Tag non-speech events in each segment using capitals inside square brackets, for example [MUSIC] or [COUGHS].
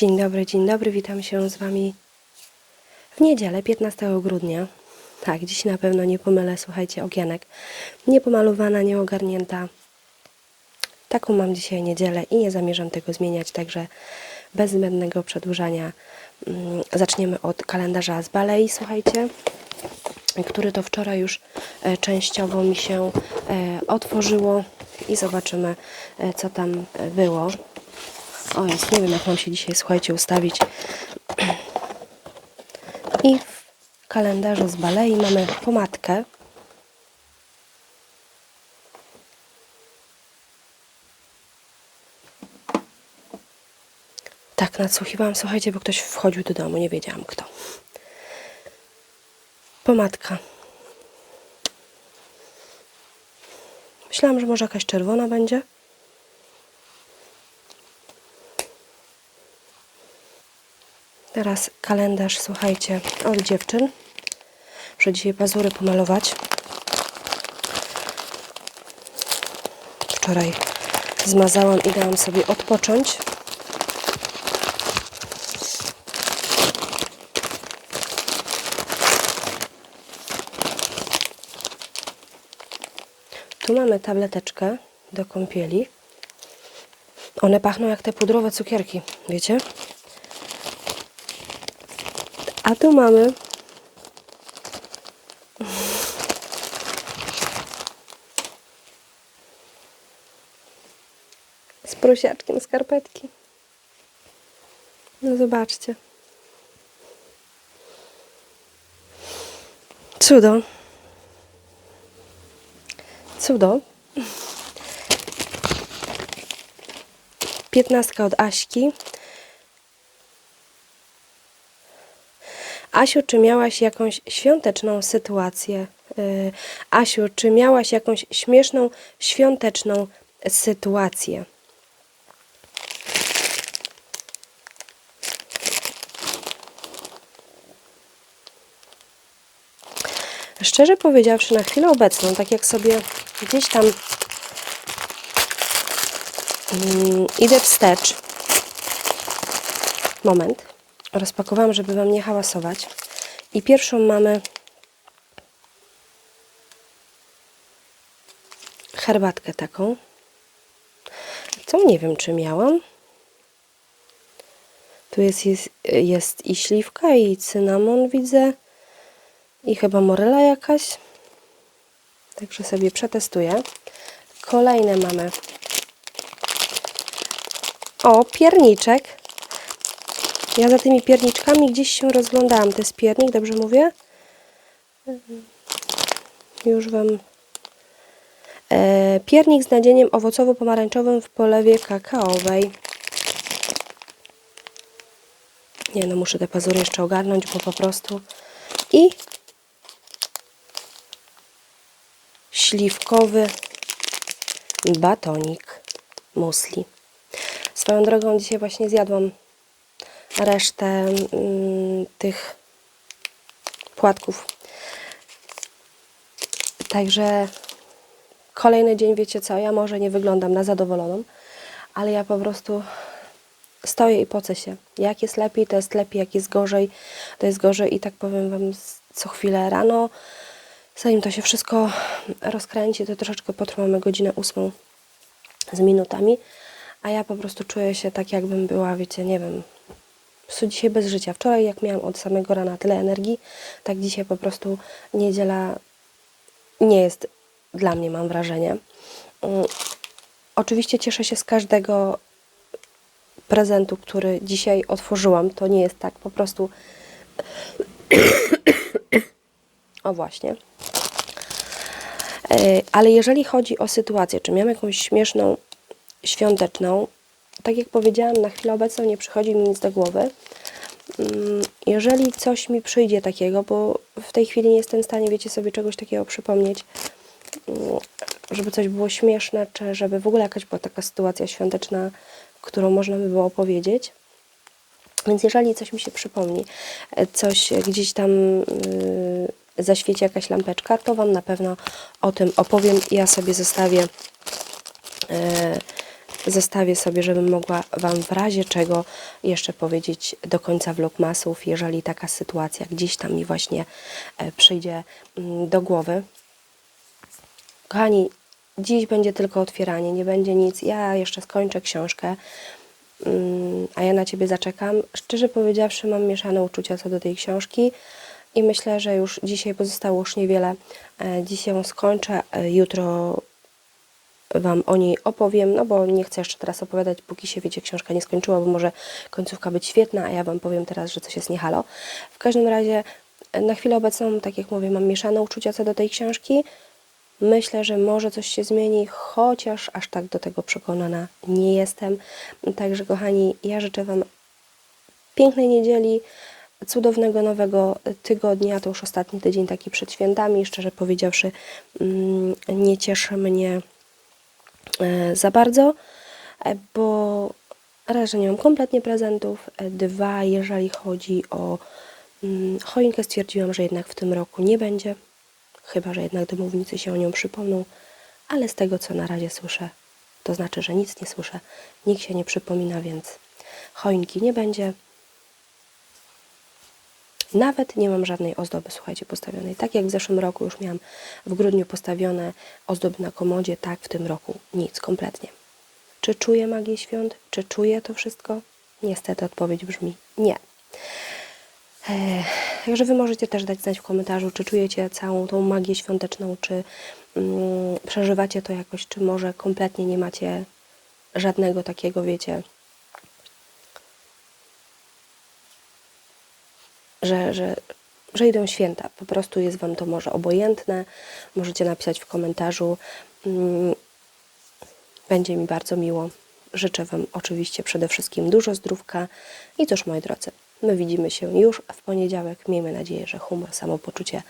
Dzień dobry, dzień dobry, witam się z Wami w niedzielę, 15 grudnia. Tak, dziś na pewno nie pomylę, słuchajcie, okienek. Niepomalowana, nieogarnięta. Taką mam dzisiaj niedzielę i nie zamierzam tego zmieniać, także bez zbędnego przedłużania mm, zaczniemy od kalendarza z Balei, słuchajcie, który to wczoraj już e, częściowo mi się e, otworzyło i zobaczymy, e, co tam e, było. O jest, nie wiem jak mam się dzisiaj, słuchajcie, ustawić. [CLEARS THROAT] I w kalendarzu z Balei mamy pomadkę. Tak, nadsłuchiwałam, słuchajcie, bo ktoś wchodził do domu, nie wiedziałam kto. Pomadka. Myślałam, że może jakaś czerwona będzie. Teraz kalendarz, słuchajcie, od dziewczyn. Muszę dzisiaj pazury pomalować. Wczoraj zmazałam i dałam sobie odpocząć. Tu mamy tableteczkę do kąpieli. One pachną jak te pudrowe cukierki, wiecie? A tu mamy z prosiaczkiem skarpetki. No zobaczcie. Cudo. Cudo. Piętnastka od Aśki. Asiu, czy miałaś jakąś świąteczną sytuację? Yy, Asiu, czy miałaś jakąś śmieszną, świąteczną sytuację? Szczerze powiedziawszy, na chwilę obecną, tak jak sobie gdzieś tam mm, idę wstecz. Moment. Rozpakowałam, żeby Wam nie hałasować. I pierwszą mamy herbatkę taką. Co nie wiem, czy miałam. Tu jest, jest, jest i śliwka, i cynamon widzę. I chyba morela jakaś. Także sobie przetestuję. Kolejne mamy. O, pierniczek. Ja za tymi pierniczkami gdzieś się rozglądałam. To jest piernik, dobrze mówię? Już Wam... E, piernik z nadzieniem owocowo-pomarańczowym w polewie kakaowej. Nie no, muszę te pazury jeszcze ogarnąć, bo po prostu... I śliwkowy batonik musli. Swoją drogą dzisiaj właśnie zjadłam resztę mm, tych płatków. Także kolejny dzień, wiecie co, ja może nie wyglądam na zadowoloną, ale ja po prostu stoję i pocę się. Jak jest lepiej, to jest lepiej, jak jest gorzej, to jest gorzej i tak powiem Wam co chwilę rano, zanim to się wszystko rozkręci, to troszeczkę potrwamy godzinę ósmą z minutami, a ja po prostu czuję się tak, jakbym była, wiecie, nie wiem, prostu dzisiaj bez życia. Wczoraj, jak miałam od samego rana tyle energii, tak dzisiaj po prostu niedziela nie jest dla mnie, mam wrażenie. Mm, Oczywiście cieszę się z każdego prezentu, który dzisiaj otworzyłam. To nie jest tak po prostu. [COUGHS] o właśnie. Ale jeżeli chodzi o sytuację, czy miałam jakąś śmieszną, świąteczną, tak jak powiedziałam, na chwilę obecną nie przychodzi mi nic do głowy. Mm, Jeżeli coś mi przyjdzie takiego, bo w tej chwili nie jestem w stanie, wiecie, sobie czegoś takiego przypomnieć, mm, żeby coś było śmieszne, czy żeby w ogóle jakaś była taka sytuacja świąteczna, którą można by było opowiedzieć. Więc jeżeli coś mi się przypomni, e, coś gdzieś tam yy, zaświeci jakaś lampeczka, to Wam na pewno o tym opowiem. Ja sobie zostawię yy, zostawię sobie, żebym mogła Wam w razie czego jeszcze powiedzieć do końca vlogmasów, jeżeli taka sytuacja gdzieś tam mi właśnie e, przyjdzie mm, do głowy. Kochani, dziś będzie tylko otwieranie, nie będzie nic. Ja jeszcze skończę książkę, mm, a ja na Ciebie zaczekam. Szczerze powiedziawszy, mam mieszane uczucia co do tej książki i myślę, że już dzisiaj pozostało już niewiele. E, Dzisiaj ją skończę, e, jutro Wam o niej opowiem, no bo nie chcę jeszcze teraz opowiadać, póki się, wiecie, książka nie skończyła, bo może końcówka być świetna, a ja Wam powiem teraz, że coś jest niehalo. W każdym razie, e, na chwilę obecną, tak jak mówię, mam mieszane uczucia co do tej książki. Myślę, że może coś się zmieni, chociaż aż tak do tego przekonana nie jestem. Także, kochani, ja życzę Wam pięknej niedzieli, cudownego nowego tygodnia. To już ostatni tydzień taki przed świętami. Szczerze powiedziawszy, mm, nie cieszy mnie za bardzo, e, bo raz, że nie mam kompletnie prezentów, e, dwa, jeżeli chodzi o mm, choinkę, stwierdziłam, że jednak w tym roku nie będzie, chyba, że jednak domownicy się o nią przypomną, ale z tego, co na razie słyszę, to znaczy, że nic nie słyszę, nikt się nie przypomina, więc choinki nie będzie. Nawet nie mam żadnej ozdoby, słuchajcie, postawionej. Tak jak w zeszłym roku już miałam w grudniu postawione ozdoby na komodzie, tak w tym roku nic, kompletnie. Czy czuję magię świąt? Czy czuję to wszystko? Niestety odpowiedź brzmi nie. Eee, Także Wy możecie też dać znać w komentarzu, czy czujecie całą tą magię świąteczną, czy mm, przeżywacie to jakoś, czy może kompletnie nie macie żadnego takiego, wiecie, że, że, że idą święta. Po prostu jest Wam to może obojętne. Możecie napisać w komentarzu. Mm, Będzie mi bardzo miło. Życzę Wam oczywiście przede wszystkim dużo zdrówka. I cóż, moi drodzy, my widzimy się już w poniedziałek. Miejmy nadzieję, że humor, samopoczucie,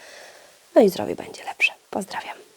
no i zdrowie będzie lepsze. Pozdrawiam.